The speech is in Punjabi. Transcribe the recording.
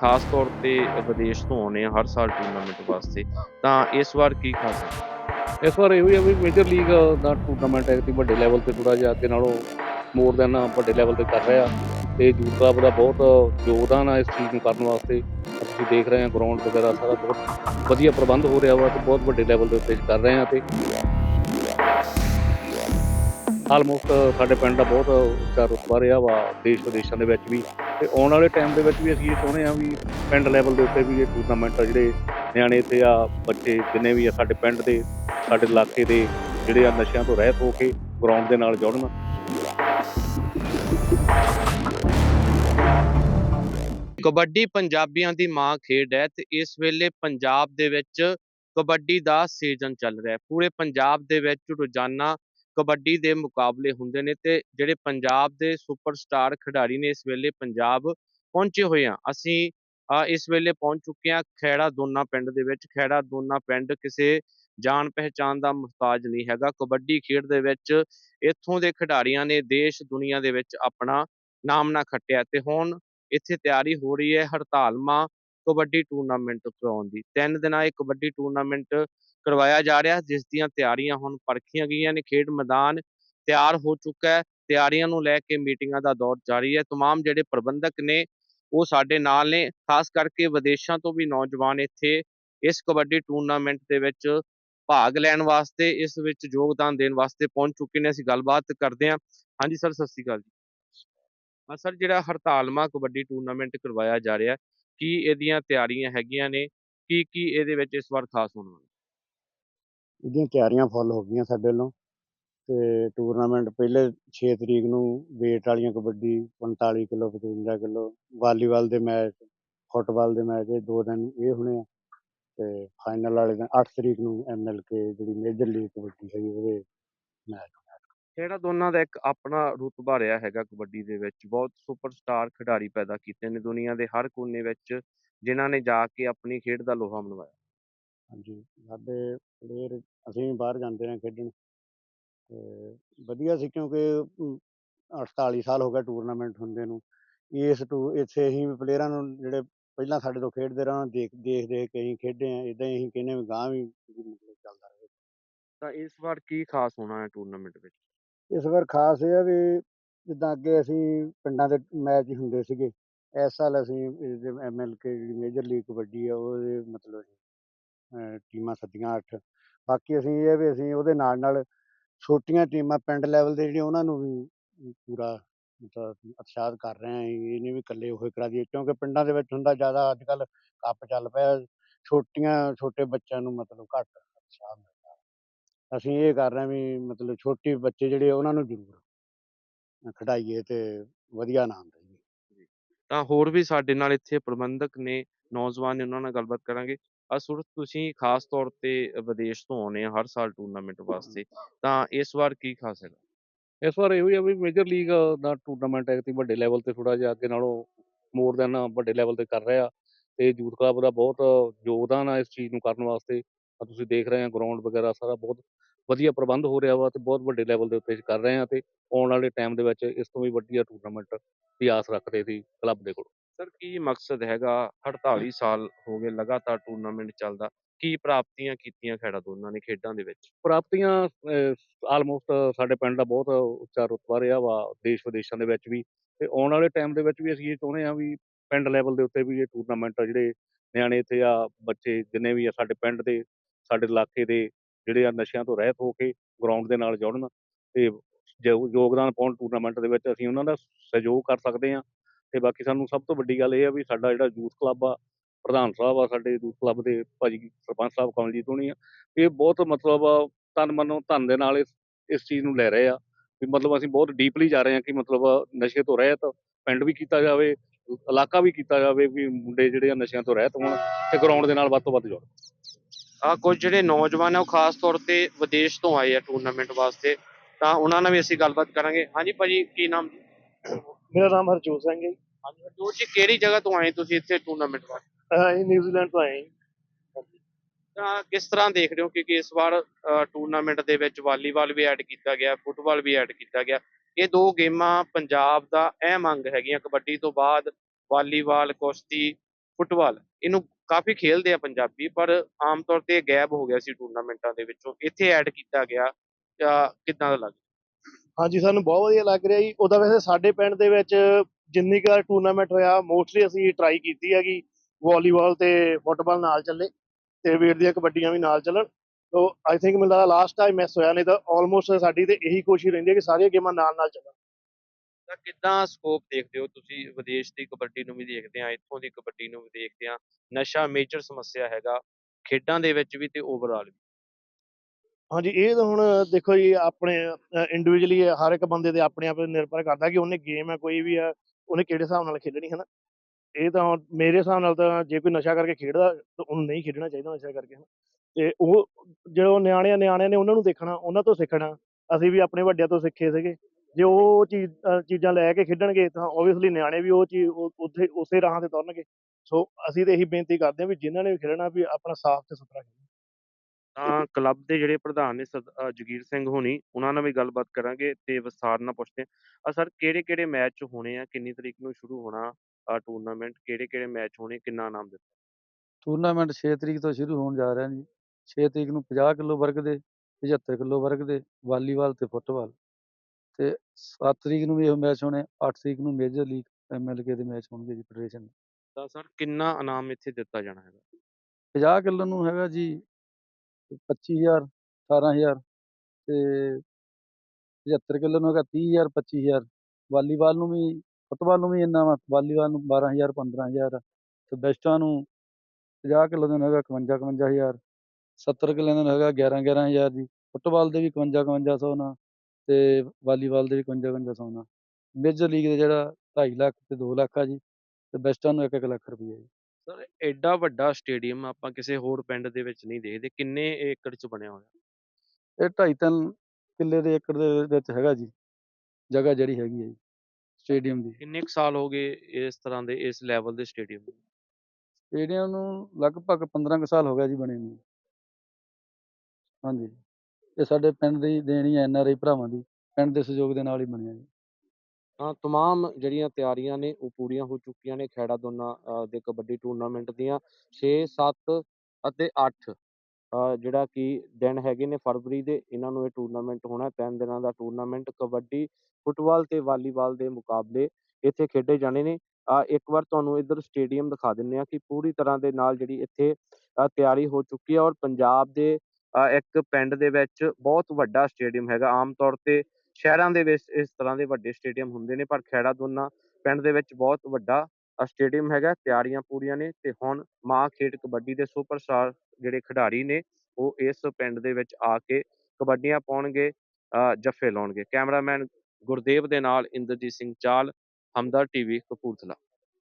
ਖਾਸ ਤੌਰ ਤੇ ਵਿਦੇਸ਼ ਤੋਂ ਆਉਣੇ ਆ ਹਰ ਸਾਲ ਟੂਰਨਾਮੈਂਟ ਵਾਸਤੇ, ਤਾਂ ਇਸ ਵਾਰ ਕੀ ਖਾਸ? ਹੈ ਇਸ ਵਾਰ ਇਹੋ ਹੀ ਆ ਵੀ ਮੇਜਰ ਲੀਗ ਦਾ ਟੂਰਨਾਮੈਂਟ ਹੈ ਕਿ ਵੱਡੇ ਲੈਵਲ ਤੇ ਥੋੜਾ ਜਿਹਾ ਅੱਗੇ ਨਾਲੋਂ ਮੋਰ ਦੈਨ ਵੱਡੇ ਲੈਵਲ ਤੇ ਕਰ ਰਿਹਾ। ਤੇ ਯੂਥ ਕਲੱਬ ਦਾ ਬਹੁਤ ਯੋਗਦਾਨ ਆ ਇਸ ਚੀਜ਼ ਨੂੰ ਕਰਨ ਵਾਸਤੇ। ਅਸੀਂ ਦੇਖ ਰਹੇ ਹਾਂ ਗਰਾਊਂਡ ਵਗੈਰਾ ਸਾਰਾ ਬਹੁਤ ਵਧੀਆ ਪ੍ਰਬੰਧ ਹੋ ਰਿਹਾ ਵਾ ਤੇ ਬਹੁਤ ਵੱਡੇ ਲੈਵਲ ਦੇ ਉੱਤੇ ਕਰ ਰਹੇ ਹਾਂ ਤੇ ਆਲਮੋਸਟ ਸਾਡੇ ਪਿੰਡ ਦਾ ਬਹੁਤ ਉੱਚਾ ਰੁਤਬਾ ਰਿਹਾ ਵਾ, ਦੇਸ਼ ਵਿਦੇਸ਼ਾਂ ਦੇ ਵਿੱਚ ਵੀ। ਤੇ ਆਉਣ ਵਾਲੇ ਟਾਈਮ ਦੇ ਵਿੱਚ ਵੀ ਅਸੀਂ ਇਹ ਚਾਹੁੰਦੇ ਹਾਂ ਵੀ ਪਿੰਡ ਲੈਵਲ ਦੇ ਉੱਤੇ ਵੀ ਇਹ ਟੂਰਨਾਮੈਂਟ ਆ ਜਿਹੜੇ ਨਿਆਣੇ ਇੱਥੇ ਆ, ਬੱਚੇ ਜਿੰਨੇ ਵੀ ਆ ਸਾਡੇ ਪਿੰਡ ਦੇ, ਸਾਡੇ ਇਲਾਕੇ ਦੇ, ਜਿਹੜੇ ਆ ਨਸ਼ਿਆਂ ਤੋਂ ਰਹਿਤ ਹੋ ਕੇ ਗਰਾਊਂਡ ਦੇ ਨਾਲ ਜੁੜਨ। ਕਬੱਡੀ ਪੰਜਾਬੀਆਂ ਦੀ ਮਾਂ ਖੇਡ ਹੈ ਤੇ ਇਸ ਵੇਲੇ ਪੰਜਾਬ ਦੇ ਵਿੱਚ ਕਬੱਡੀ ਦਾ ਸੀਜ਼ਨ ਚੱਲ ਰਿਹਾ ਹੈ। ਪੂਰੇ ਪੰਜਾਬ ਦੇ ਵਿੱਚ ਰੋਜ਼ਾਨਾ ਕਬੱਡੀ ਦੇ ਮੁਕਾਬਲੇ ਹੁੰਦੇ ਨੇ ਤੇ ਜਿਹੜੇ ਪੰਜਾਬ ਦੇ ਸੁਪਰਸਟਾਰ ਖਿਡਾਰੀ ਨੇ ਇਸ ਵੇਲੇ ਪੰਜਾਬ ਪਹੁੰਚੇ ਹੋਏ ਆ। ਅਸੀਂ ਇਸ ਵੇਲੇ ਪਹੁੰਚ ਚੁੱਕੇ ਹਾਂ ਖੈੜਾ ਦੋਨਾ ਪਿੰਡ ਦੇ ਵਿੱਚ। ਖੈੜਾ ਦੋਨਾ ਪਿੰਡ ਕਿਸੇ ਜਾਣ ਪਹਿਚਾਣ ਦਾ ਮੁਹਤਾਜ ਨਹੀਂ ਹੈਗਾ। ਕਬੱਡੀ ਖੇਡ ਦੇ ਵਿੱਚ ਇੱਥੋਂ ਦੇ ਖਿਡਾਰੀਆਂ ਨੇ ਦੇਸ਼, ਦੁਨੀਆ ਦੇ ਵਿੱਚ ਆਪਣਾ ਨਾਮ ਨਾ ਖੱਟਿਆ ਤੇ ਹੁਣ ਇੱਥੇ ਤਿਆਰੀ ਹੋ ਰਹੀ ਹੈ ਹੜਤਾਲਮਾ ਕਬੱਡੀ ਟੂਰਨਾਮੈਂਟ ਕਰਾਉਣ ਦੀ। ਤਿੰਨ ਦਿਨਾਂ ਇਹ ਕਬੱਡੀ ਟੂਰਨਾਮੈਂਟ ਕਰਵਾਇਆ ਜਾ ਰਿਹਾ ਜਿਸ ਦੀਆਂ ਤਿਆਰੀਆਂ ਹੁਣ ਪਰਖੀਆਂ ਗਈਆਂ ਨੇ ਖੇਡ ਮੈਦਾਨ ਤਿਆਰ ਹੋ ਚੁੱਕਾ ਹੈ ਤਿਆਰੀਆਂ ਨੂੰ ਲੈ ਕੇ ਮੀਟਿੰਗਾਂ ਦਾ ਦੌਰ ਜਾਰੀ ਹੈ तमाम ਜਿਹੜੇ ਪ੍ਰਬੰਧਕ ਨੇ ਉਹ ਸਾਡੇ ਨਾਲ ਨੇ ਖਾਸ ਕਰਕੇ ਵਿਦੇਸ਼ਾਂ ਤੋਂ ਵੀ ਨੌਜਵਾਨ ਇੱਥੇ ਇਸ ਕਬੱਡੀ ਟੂਰਨਾਮੈਂਟ ਦੇ ਵਿੱਚ ਭਾਗ ਲੈਣ ਵਾਸਤੇ ਇਸ ਵਿੱਚ ਯੋਗਦਾਨ ਦੇਣ ਵਾਸਤੇ ਪਹੁੰਚ ਚੁੱਕੇ ਨੇ ਅਸੀਂ ਗੱਲਬਾਤ ਕਰਦੇ ਹਾਂ ਹਾਂਜੀ ਸਰ ਸਤਿ ਸ਼੍ਰੀ ਅਕਾਲ ਜੀ ਹਾਂ ਸਰ ਜਿਹੜਾ ਹੜਤਾਲਮਾ ਕਬੱਡੀ ਟੂਰਨਾਮੈਂਟ ਕਰਵਾਇਆ ਜਾ ਰਿਹਾ ਕੀ ਇਹਦੀਆਂ ਤਿਆਰੀਆਂ ਹੈਗੀਆਂ ਨੇ ਕੀ ਕੀ ਇਹਦੇ ਵਿੱਚ ਇਸ ਵਾਰ ਖਾਸ ਹੋਣ ਵਾਲਾ ਇਹਦੀਆਂ ਤਿਆਰੀਆਂ ਫੁੱਲ ਹੋ ਗਈਆਂ ਸਾਡੇ ਵੱਲੋਂ ਤੇ ਟੂਰਨਾਮੈਂਟ ਪਹਿਲੇ 6 ਤਰੀਕ ਨੂੰ ਵੇਟ ਵਾਲੀਆਂ ਕਬੱਡੀ 45 ਕਿਲੋ 55 ਕਿਲੋ, ਵਾਲੀਬਾਲ ਦੇ ਮੈਚ, ਫੁੱਟਬਾਲ ਦੇ ਮੈਚ, ਇਹ ਦੋ ਦਿਨ ਇਹ ਹੋਣੇ ਆ ਤੇ ਫਾਈਨਲ ਵਾਲੇ ਦਿਨ 8 ਤਰੀਕ ਨੂੰ ਐਮਐਲਕੇ ਜਿਹੜੀ ਮੇਜਰ ਲੀਗ ਕਬੱਡੀ ਹੈਗੀ ਉਹਦੇ ਮੈਚ ਜਿਹੜਾ ਦੋਨਾਂ ਦਾ ਇੱਕ ਆਪਣਾ ਰੁਤਬਾ ਰਿਹਾ ਹੈਗਾ ਕਬੱਡੀ ਦੇ ਵਿੱਚ? ਬਹੁਤ ਸੁਪਰਸਟਾਰ ਖਿਡਾਰੀ ਪੈਦਾ ਕੀਤੇ ਨੇ ਦੁਨੀਆ ਦੇ ਹਰ ਕੋਨੇ ਵਿੱਚ ਜਿਨ੍ਹਾਂ ਨੇ ਜਾ ਕੇ ਆਪਣੀ ਖੇਡ ਦਾ ਲੋਹਾ ਮਨਵਾਇਆ ਹਾਂਜੀ ਸਾਡੇ ਪਲੇਅਰ ਅਸੀਂ ਵੀ ਬਾਹਰ ਜਾਂਦੇ ਨੇ ਖੇਡਣ ਤੇ ਵਧੀਆ ਸੀ ਕਿਉਂਕਿ 48 ਸਾਲ ਹੋ ਗਏ ਟੂਰਨਾਮੈਂਟ ਹੁੰਦੇ ਨੂੰ ਇਸ ਟੂ ਇੱਥੇ ਅਸੀਂ ਪਲੇਅਰਾਂ ਨੂੰ ਜਿਹੜੇ ਪਹਿਲਾਂ ਸਾਡੇ ਤੋਂ ਖੇਡਦੇ ਰਹੇ ਉਹਨਾਂ ਨੂੰ ਦੇਖ ਦੇਖ ਦੇਖ ਕੇ ਅਸੀਂ ਖੇਡੇ ਆ ਇਦਾਂ ਹੀ ਅਸੀਂ ਕਹਿੰਦੇ ਵੀ ਗਾਂ ਵੀ ਮਤਲਬ ਚੱਲਦਾ ਰਹੇ। ਤਾਂ ਇਸ ਵਾਰ ਕੀ ਖਾਸ ਹੋਣਾ ਹੈ ਟੂਰਨਾਮੈਂਟ ਵਿੱਚ? ਇਸ ਵਾਰ ਖਾਸ ਇਹ ਆ ਵੀ ਜਿੱਦਾਂ ਅੱਗੇ ਅਸੀਂ ਪਿੰਡਾਂ ਦੇ ਮੈਚ ਹੁੰਦੇ ਸੀਗੇ ਇਸ ਸਾਲ ਅਸੀਂ ਐਮਐਲਕੇ ਜਿਹੜੀ ਮੇਜਰ ਲੀਗ ਕਬੱਡੀ ਆ ਉਹਦੇ ਮਤਲਬ ਟੀਮਾਂ ਸੱਦੀਆਂ ਅੱਠ। ਬਾਕੀ ਅਸੀਂ ਇਹ ਆ ਵੀ ਅਸੀਂ ਉਹਦੇ ਨਾਲ ਨਾਲ ਛੋਟੀਆਂ ਟੀਮਾਂ ਪਿੰਡ ਲੈਵਲ ਦੇ ਜਿਹੜੀਆਂ ਉਹਨਾਂ ਨੂੰ ਵੀ ਪੂਰਾ ਮਤਲਬ ਉਤਸ਼ਾਹਤ ਕਰ ਰਹੇ ਹਾਂ ਇਹ ਨਹੀਂ ਵੀ ਇਕੱਲੇ ਉਹ ਕਰਾ ਦਈਏ ਕਿਉਂਕਿ ਪਿੰਡਾਂ ਦੇ ਵਿੱਚ ਹੁੰਦਾ ਜ਼ਿਆਦਾ ਅੱਜ ਕੱਲ ਕੱਪ ਚੱਲ ਪਿਆ, ਛੋਟੀਆਂ, ਛੋਟੇ ਬੱਚਿਆਂ ਨੂੰ ਮਤਲਬ ਘੱਟ ਉਤਸ਼ਾਹ ਮਿਲਦਾ। ਅਸੀਂ ਇਹ ਕਰ ਰਹੇ ਹਾਂ ਵੀ ਮਤਲਬ ਛੋਟੇ ਬੱਚੇ ਜਿਹੜੇ ਉਹਨਾਂ ਨੂੰ ਜ਼ਰੂਰ ਖਿਡਾਈਏ ਤੇ ਵਧੀਆ ਨਾਮ ਦੇਈਏ। ਤਾਂ ਹੋਰ ਵੀ ਸਾਡੇ ਨਾਲ ਇੱਥੇ ਪ੍ਰਬੰਧਕ ਨੇ ਨੌਜਵਾਨ ਨੇ ਉਹਨਾਂ ਨਾਲ ਗੱਲਬਾਤ ਕਰਾਂਗੇ। ਆ ਸੁਰਤ ਤੁਸੀਂ ਖਾਸ ਤੌਰ ਤੇ ਵਿਦੇਸ਼ ਤੋਂ ਆਉਣੇ ਆ ਹਰ ਸਾਲ ਟੂਰਨਾਮੈਂਟ ਵਾਸਤੇ ਤਾਂ ਇਸ ਵਾਰ ਕੀ ਖਾਸ ਹੈਗਾ? ਇਸ ਵਾਰ ਇਹੋ ਹੀ ਆ ਵੀ ਮੇਜਰ ਲੀਗ ਦਾ ਟੂਰਨਾਮੈਂਟ ਹੈ ਕਿ ਵੱਡੇ ਲੈਵਲ ਤੇ ਥੋੜਾ ਜਿਹਾ ਅੱਗੇ ਨਾਲੋਂ ਮੋਰ ਦੈਨ ਵੱਡੇ ਲੈਵਲ ਤੇ ਕਰ ਰਿਹਾ। ਤੇ ਯੂਥ ਕਲੱਬ ਦਾ ਬਹੁਤ ਯੋਗਦਾਨ ਆ ਇਸ ਚੀਜ਼ ਨੂੰ ਕਰਨ ਵਾਸਤੇ। ਆ ਤੁਸੀਂ ਦੇਖ ਰਹੇ ਆ ਗਰਾਊਂਡ ਵਗੈਰਾ ਸਾਰਾ ਬਹੁਤ ਵਧੀਆ ਪ੍ਰਬੰਧ ਹੋ ਰਿਹਾ ਵਾ ਤੇ ਬਹੁਤ ਵੱਡੇ ਲੈਵਲ ਦੇ ਉੱਤੇ ਕਰ ਰਹੇ ਆ ਤੇ ਆਉਣ ਵਾਲੇ ਟਾਈਮ ਦੇ ਵਿੱਚ ਇਸ ਤੋਂ ਵੀ ਵੱਡੀਆਂ ਟੂਰਨਾਮੈਂਟ ਦੀ ਆਸ ਰੱਖਦੇ ਸੀ ਕਲੱਬ ਦੇ ਕੋਲ। ਸਰ ਕੀ ਮਕਸਦ ਹੈਗਾ? 48 ਸਾਲ ਹੋ ਗਏ ਲਗਾਤਾਰ ਟੂਰਨਾਮੈਂਟ ਚੱਲਦਾ। ਕੀ ਪ੍ਰਾਪਤੀਆਂ ਕੀਤੀਆਂ ਖੇੜਾ ਦੋਨਾਂ ਨੇ ਖੇਡਾਂ ਦੇ ਵਿੱਚ? ਪ੍ਰਾਪਤੀਆਂ ਆਲਮੋਸਟ ਸਾਡੇ ਪਿੰਡ ਦਾ ਬਹੁਤ ਉੱਚਾ ਰੁਤਬਾ ਰਿਹਾ ਵਾ, ਦੇਸ਼ ਵਿਦੇਸ਼ਾਂ ਦੇ ਵਿੱਚ ਵੀ। ਤੇ ਆਉਣ ਵਾਲੇ ਟਾਈਮ ਦੇ ਵਿੱਚ ਵੀ ਅਸੀਂ ਇਹ ਚਾਹੁੰਦੇ ਹਾਂ ਵੀ ਪਿੰਡ ਲੈਵਲ ਦੇ ਉੱਤੇ ਵੀ ਇਹ ਟੂਰਨਾਮੈਂਟ ਆ ਜਿਹੜੇ ਨਿਆਣੇ ਇੱਥੇ ਆ, ਬੱਚੇ ਜਿੰਨੇ ਵੀ ਆ ਸਾਡੇ ਪਿੰਡ ਦੇ, ਸਾਡੇ ਇਲਾਕੇ ਦੇ, ਜਿਹੜੇ ਆ ਨਸ਼ਿਆਂ ਤੋਂ ਰਹਿਤ ਹੋ ਕੇ ਗਰਾਊਂਡ ਦੇ ਨਾਲ ਜੁੜਨ ਤੇ ਜੋ- ਯੋਗਦਾਨ ਪਾਉਣ ਟੂਰਨਾਮੈਂਟ ਦੇ ਵਿੱਚ ਅਸੀਂ ਉਹਨਾਂ ਦਾ ਸਹਿਯੋਗ ਕਰ ਸਕਦੇ ਹਾਂ। ਤੇ ਬਾਕੀ ਸਾਨੂੰ ਸਭ ਤੋਂ ਵੱਡੀ ਗੱਲ ਇਹ ਆ ਵੀ ਸਾਡਾ ਜਿਹੜਾ ਯੂਥ ਕਲੱਬ ਆ ਪ੍ਰਧਾਨ ਸਾਹਿਬ ਆ ਸਾਡੇ ਯੂਥ ਕਲੱਬ ਦੇ ਭਾਜੀ ਸਰਪੰਚ ਸਾਹਿਬ ਕਮਲਜੀਤ ਹੋਣੀ ਆ ਇਹ ਬਹੁਤ ਮਤਲਬ ਤਨ ਮਨੋਂ ਧਨ ਦੇ ਨਾਲ ਇਸ ਇਸ ਚੀਜ਼ ਨੂੰ ਲੈ ਰਹੇ ਆ। ਵੀ ਮਤਲਬ ਅਸੀਂ ਬਹੁਤ ਡੀਪਲੀ ਜਾ ਰਹੇ ਹਾਂ ਕਿ ਮਤਲਬ ਨਸ਼ੇ ਤੋਂ ਰਹਿਤ ਪਿੰਡ ਵੀ ਕੀਤਾ ਜਾਵੇ ਇਲਾਕਾ ਵੀ ਕੀਤਾ ਜਾਵੇ ਵੀ ਮੁੰਡੇ ਜਿਹੜੇ ਆ ਨਸ਼ਿਆਂ ਤੋਂ ਰਹਿਤ ਹੋਣ ਤੇ ਗਰਾਊਂਡ ਦੇ ਨਾਲ ਵੱਧ ਤੋਂ ਵੱਧ ਜੁੜਨ। ਆ ਕੁਝ ਜਿਹੜੇ ਨੌਜਵਾਨ ਆ ਉਹ ਖਾਸ ਤੌਰ ਤੇ ਵਿਦੇਸ਼ ਤੋਂ ਆਏ ਆ ਟੂਰਨਾਮੈਂਟ ਵਾਸਤੇ ਤਾਂ ਉਹਨਾਂ ਨਾਲ ਵੀ ਅਸੀਂ ਗੱਲਬਾਤ ਕਰਾਂਗੇ। ਹਾਂਜੀ ਭਾਜੀ ਕੀ ਨਾਮ ਜੀ? ਮੇਰਾ ਨਾਮ ਹਰਜੋਤ ਸਿੰਘ ਹੈ ਜੀ। ਹਾਂਜੀ ਹਰਜੋਤ ਜੀ ਕਿਹੜੀ ਜਗ੍ਹਾ ਤੋਂ ਆਏ ਤੁਸੀਂ ਇੱਥੇ ਟੂਰਨਾਮੈਂਟ ਵਾਸਤੇ? ਅਸੀਂ ਨਿਊਜ਼ੀਲੈਂਡ ਤੋਂ ਆਏ ਹਾਂ। ਤਾਂ ਕਿਸ ਤਰ੍ਹਾਂ ਦੇਖ ਰਹੇ ਹੋ ਕਿ ਇਸ ਵਾਰ ਟੂਰਨਾਮੈਂਟ ਦੇ ਵਿੱਚ ਵਾਲੀਬਾਲ ਵੀ ਐਡ ਕੀਤਾ ਗਿਆ ਫੁੱਟਬਾਲ ਵੀ ਐਡ ਕੀਤਾ ਗਿਆ? ਇਹ ਦੋ ਗੇਮਾਂ ਪੰਜਾਬ ਦਾ ਅਹਿਮ ਅੰਗ ਹੈਗੀਆਂ ਕਬੱਡੀ ਤੋਂ ਬਾਅਦ ਵਾਲੀਬਾਲ ਕੁਸ਼ਤੀ ਫੁੱਟਬਾਲ। ਇਹਨੂੰ ਕਾਫੀ ਖੇਲਦੇ ਆ ਪੰਜਾਬੀ ਪਰ ਆਮ ਤੌਰ ਤੇ ਇਹ ਗਾਇਬ ਹੋ ਗਿਆ ਸੀ ਟੂਰਨਾਮੈਂਟਾਂ ਦੇ ਵਿੱਚੋਂ। ਇੱਥੇ ਐਡ ਕੀਤਾ ਗਿਆ ਜਾਂ ਕਿੱਦਾਂ ਦਾ ਲੱਗ ਹਾਂਜੀ ਸਾਨੂੰ ਬਹੁਤ ਵਧੀਆ ਲੱਗ ਰਿਹਾ ਜੀ। ਉਹਦਾ ਵੈਸੇ ਸਾਡੇ ਪਿੰਡ ਦੇ ਵਿੱਚ ਜਿੰਨੀ ਕੁ ਟੂਰਨਾਮੈਂਟ ਹੋਇਆ ਮੋਸਟਲੀ ਅਸੀਂ ਟਰਾਈ ਕੀਤੀ ਹੈਗੀ ਵਾਲੀਬਾਲ ਤੇ ਫੁੱਟਬਾਲ ਨਾਲ ਚੱਲੇ ਤੇ ਵੀਰ ਦੀਆਂ ਕਬੱਡੀਆਂ ਵੀ ਨਾਲ ਚੱਲਣ। ਸੋ ਆਈ ਥਿੰਕ ਮੈਨੂੰ ਲੱਗਦਾ ਲਾਸਟ ਟਾਈਮ ਮਿਸ ਹੋਇਆ ਨਹੀਂ ਤਾਂ ਆਲਮੋਸਟ ਸਾਡੀ ਤੇ ਇਹੀ ਕੋਸ਼ਿਸ਼ ਰਹਿੰਦੀ ਹੈ ਕਿ ਸਾਰੀਆਂ ਗੇਮਾਂ ਨਾਲ ਨਾਲ ਚੱਲਣ। ਤਾਂ ਕਿੱਦਾਂ ਸਕੋਪ ਦੇਖਦੇ ਹੋ ਤੁਸੀਂ ਵਿਦੇਸ਼ ਦੀ ਕਬੱਡੀ ਨੂੰ ਵੀ ਦੇਖਦੇ ਆ ਇੱਥੋਂ ਦੀ ਕਬੱਡੀ ਨੂੰ ਵੀ ਦੇਖਦੇ ਆ ਨਸ਼ਾ ਮੇਜਰ ਸਮੱਸਿਆ ਹੈਗਾ ਖੇਡਾਂ ਦੇ ਵਿੱਚ ਵੀ ਤੇ ਓਵਰਆਲ ਵੀ। ਹਾਂਜੀ ਇਹ ਤਾਂ ਹੁਣ ਦੇਖੋ ਜੀ ਆਪਣੇ ਇੰਡੀਵਿਜੂਅਲੀ ਹਰ ਇੱਕ ਬੰਦੇ ਦੇ ਆਪਣੇ ਆਪ ਨਿਰਭਰ ਕਰਦਾ ਕਿ ਉਹਨੇ ਗੇਮ ਹੈ ਕੋਈ ਵੀ ਹੈ ਉਹਨੇ ਕਿਹੜੇ ਹਿਸਾਬ ਨਾਲ ਖੇਡਣੀ ਹੈ ਨਾ ਇਹ ਤਾਂ ਮੇਰੇ ਹਿਸਾਬ ਨਾਲ ਤਾਂ ਜੇ ਕੋਈ ਨਸ਼ਾ ਕਰਕੇ ਖੇਡਦਾ, ਤਾਂ ਉਹਨੂੰ ਨਹੀਂ ਖੇਡਣਾ ਚਾਹੀਦਾ ਨਸ਼ਾ ਕਰਕੇ, ਹਨਾ? ਤੇ ਉਹ ਜਦੋਂ ਨਿਆਣਿਆਂ ਨਿਆਣਿਆਂ ਨੇ ਉਹਨਾਂ ਨੂੰ ਦੇਖਣਾ, ਉਹਨਾਂ ਤੋਂ ਸਿੱਖਣਾ, ਅਸੀਂ ਵੀ ਆਪਣੇ ਵੱਡਿਆਂ ਤੋਂ ਸਿੱਖੇ ਸੀਗੇ। ਜੇ ਉਹ ਚੀਜ਼ ਚੀਜ਼ਾਂ ਲੈ ਕੇ ਖੇਡਣਗੇ, ਤਾਂ ਓਬਵੀਅਸਲੀ ਨਿਆਣੇ ਵੀ ਉਹ ਚੀਜ਼ ਉੱਥੇ ਉਸੇ ਰਾਹਾਂ ਤੇ ਤੁਰਨਗੇ। ਸੋ ਅਸੀਂ ਤਾਂ ਇਹੀ ਬੇਨਤੀ ਕਰਦੇ ਹਾਂ ਵੀ ਜਿਨ੍ਹਾਂ ਨੇ ਵੀ ਖੇਡਣਾ, ਵੀ ਆਪਣਾ ਸਾਫ਼ ਤੇ ਸੁਥਰਾ ਖੇਡਣਾ। ਤਾਂ ਕਲੱਬ ਦੇ ਜਿਹੜੇ ਪ੍ਰਧਾਨ ਨੇ ਸਰਦ- ਅ, ਜਗੀਰ ਸਿੰਘ ਹੋਣੀ ਉਹਨਾਂ ਨਾਲ ਵੀ ਗੱਲਬਾਤ ਕਰਾਂਗੇ ਤੇ ਵਿਸਥਾਰ ਨਾਲ ਪੁੱਛਦੇ ਆ ਸਰ ਕਿਹੜੇ ਕਿਹੜੇ ਮੈਚ ਹੋਣੇ ਆ? ਕਿੰਨੀ ਤਰੀਕ ਨੂੰ ਸ਼ੁਰੂ ਹੋਣਾ? ਟੂਰਨਾਮੈਂਟ ਕਿਹੜੇ ਕਿਹੜੇ ਮੈਚ ਹੋਣੇ? ਕਿੰਨਾ ਨਾਮ ਦਿੱਤਾ? ਟੂਰਨਾਮੈਂਟ 6 ਤਰੀਕ ਤੋਂ ਸ਼ੁਰੂ ਹੋਣ ਜਾ ਰਿਹਾ ਜੀ। 6 ਤਰੀਕ ਨੂੰ 50 ਕਿਲੋ ਵਰਗ ਦੇ 75 ਕਿਲੋ ਵਰਗ ਦੇ ਵਾਲੀਬਾਲ ਤੇ ਫੁੱਟਬਾਲ। ਤੇ 7 ਤਰੀਕ ਨੂੰ ਵੀ ਇਹ ਮੈਚ ਹੋਣੇ 8 ਤਰੀਕ ਨੂੰ ਮੇਜਰ ਲੀਗ ਐਮਐਲਕੇ ਦੇ ਮੈਚ ਹੋਣਗੇ ਜੀ ਫੈਡਰੇਸ਼ਨ ਤਾਂ ਸਰ ਕਿੰਨਾ ਇਨਾਮ ਇੱਥੇ ਦਿੱਤਾ ਜਾਣਾ ਹੈਗਾ? 50 ਕਿਲੋ ਨੂੰ ਹੈਗਾ ਜੀ 25000 18000 ਤੇ 75 ਕਿਲੋ ਨੂੰ ਹੈਗਾ ਤੀਹ ਹਜ਼ਾਰ, ਪੱਚੀ ਹਜ਼ਾਰ। ਵਾਲੀਬਾਲ ਨੂੰ ਵੀ, ਫੁੱਟਬਾਲ ਨੂੰ ਵੀ ਇੰਨਾ ਵਾ, ਵਾਲੀਬਾਲ ਨੂੰ 12000 15000 ਤੇ ਬੈਸਟਾਂ ਨੂੰ 50 ਕਿਲੋ ਦਾ ਹੈਗਾ 51 51000 70 ਕਿਲੋ ਦਾ ਹੈਗਾ 11 11000 ਜੀ। ਫੁੱਟਬਾਲ ਦੇ ਵੀ 51 5100 ਨਾਲ ਅਤੇ ਵਾਲੀਬਾਲ ਦੇ ਵੀ 51 5100 ਨਾਲ। ਮੇਜਰ ਲੀਗ ਦਾ ਜਿਹੜਾ ਢਾਈ ਲੱਖ ਅਤੇ ਦੋ ਲੱਖ ਆ ਜੀ ਅਤੇ ਬੈਸਟਾਂ ਨੂੰ 1 1 ਲੱਖ ਰੁਪਈਆ ਜੀ। ਸਰ ਐਡਾ ਵੱਡਾ ਸਟੇਡੀਅਮ ਆਪਾਂ ਕਿਸੇ ਹੋਰ ਪਿੰਡ ਦੇ ਵਿੱਚ ਨਹੀਂ ਦੇਖਦੇ ਕਿੰਨੇ ਏਕੜ ਚ ਬਣਿਆ ਹੋਇਆ? ਇਹ ਢਾਈ ਤਿੰਨ ਕਿੱਲੇ ਦੇ ਏਕੜ ਦੇ ਵਿੱਚ ਹੈਗਾ ਜੀ ਜਗ੍ਹਾ ਜਿਹੜੀ ਹੈਗੀ ਹੈ ਜੀ ਸਟੇਡੀਅਮ ਦੀ। ਕਿੰਨੇ ਕੁ ਸਾਲ ਹੋ ਗਏ ਇਸ ਤਰ੍ਹਾਂ ਦੇ ਇਸ ਲੈਵਲ ਦੇ ਸਟੇਡੀਅਮ ਨੂੰ? ਸਟੇਡੀਅਮ ਨੂੰ ਲਗਭਗ 15 ਕੁ ਸਾਲ ਹੋ ਗਿਆ ਜੀ ਬਣੇ ਨੂੰ। ਹਾਂਜੀ ਇਹ ਸਾਡੇ ਪਿੰਡ ਦੀ ਦੇਣੀ ਹੈ ਐਨਆਰਆਈ ਭਰਾਵਾਂ ਦੀ ਪਿੰਡ ਦੇ ਸਹਿਯੋਗ ਦੇ ਨਾਲ ਹੀ ਬਣਿਆ ਜੀ। ਤਾਂ ਤਮਾਮ ਜਿਹੜੀਆਂ ਤਿਆਰੀਆਂ ਨੇ, ਉਹ ਪੂਰੀਆਂ ਹੋ ਚੁੱਕੀਆਂ ਨੇ ਖੈੜਾ ਦੋਨਾ ਦੇ ਕਬੱਡੀ ਟੂਰਨਾਮੈਂਟ ਦੀਆਂ 6 7 ਅਤੇ 8 ਜਿਹੜਾ ਕਿ ਦਿਨ ਹੈਗੇ ਨੇ ਫਰਵਰੀ ਦੇ, ਇਹਨਾਂ ਨੂੰ ਇਹ ਟੂਰਨਾਮੈਂਟ ਹੋਣਾ, ਤਿੰਨ ਦਿਨਾਂ ਦਾ ਟੂਰਨਾਮੈਂਟ, ਕਬੱਡੀ, ਫੁੱਟਬਾਲ ਤੇ ਵਾਲੀਬਾਲ ਦੇ ਮੁਕਾਬਲੇ ਇੱਥੇ ਖੇਡੇ ਜਾਣੇ ਨੇ। ਇੱਕ ਵਾਰ ਤੁਹਾਨੂੰ ਇੱਧਰ ਸਟੇਡੀਅਮ ਦਿਖਾ ਦਿੰਨੇ ਆ ਕਿ ਪੂਰੀ ਤਰ੍ਹਾਂ ਦੇ ਨਾਲ ਜਿਹੜੀ ਇੱਥੇ ਤਿਆਰੀ ਹੋ ਚੁੱਕੀ ਹੈ ਔਰ ਪੰਜਾਬ ਦੇ ਇੱਕ ਪਿੰਡ ਦੇ ਵਿੱਚ ਬਹੁਤ ਵੱਡਾ ਸਟੇਡੀਅਮ ਹੈਗਾ। ਆਮ ਤੌਰ ਤੇ ਸ਼ਹਿਰਾਂ ਦੇ ਵਿੱਚ ਇਸ ਤਰ੍ਹਾਂ ਦੇ ਵੱਡੇ ਸਟੇਡੀਅਮ ਹੁੰਦੇ ਨੇ ਪਰ ਖੈੜਾ ਦੋਨਾ ਪਿੰਡ ਦੇ ਵਿੱਚ ਬਹੁਤ ਵੱਡਾ ਸਟੇਡੀਅਮ ਹੈਗਾ ਤਿਆਰੀਆਂ ਪੂਰੀਆਂ ਨੇ ਤੇ ਹੁਣ ਮਾਂ ਖੇਡ ਕਬੱਡੀ ਦੇ ਸੁਪਰਸਟਾਰ ਜਿਹੜੇ ਖਿਡਾਰੀ ਨੇ ਉਹ ਇਸ ਪਿੰਡ ਦੇ ਵਿੱਚ ਆ ਕੇ ਕਬੱਡੀਆਂ ਪਾਉਣਗੇ ਅ, ਜੱਫੇ ਲਾਉਣਗੇ। ਕੈਮਰਾਮੈਨ ਗੁਰਦੇਵ ਦੇ ਨਾਲ ਇੰਦਰਜੀਤ ਸਿੰਘ ਚਾਲ ਹਮਦਰ ਟੀਵੀ ਕਪੂਰਥਲਾ।